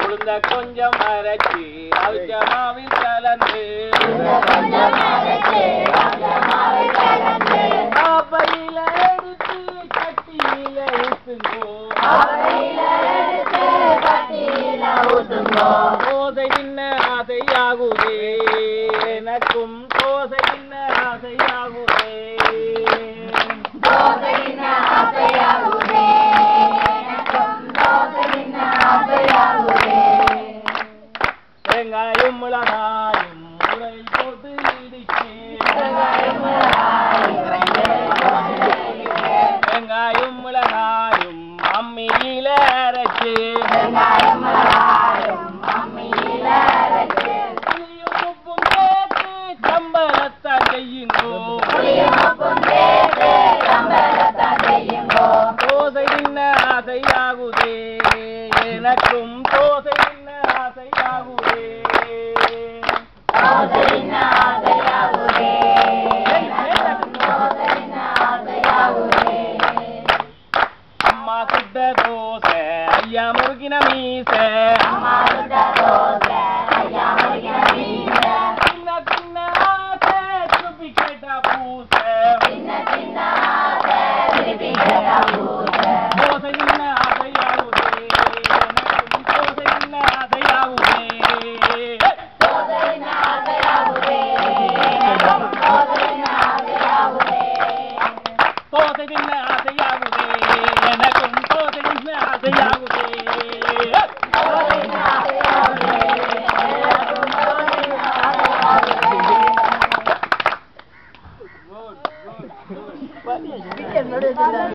உளுந்த கொஞ்சம் அரைச்சி அவிச்ச கலந்து. காப்பையில எடுத்து கட்டியில ஊத்துங்கோ. போதை தின்ன ஆசையாகுதே எனக்கும் தின்ன ஆசையாகுதே மிளகாயும் முறை போட்டு இடிச்சு வெங்காயம் மிளகாயும் அம்மியில அரைச்சு எனக்கும் தோசை தின்ன ஆசையாகுதே அம்மா சுட்ட தோசை ஐயா முருகின மீச சின்ன சின்ன ஆசை திருப்பி கேட்டா பூச தோசை Vol, vol, vol.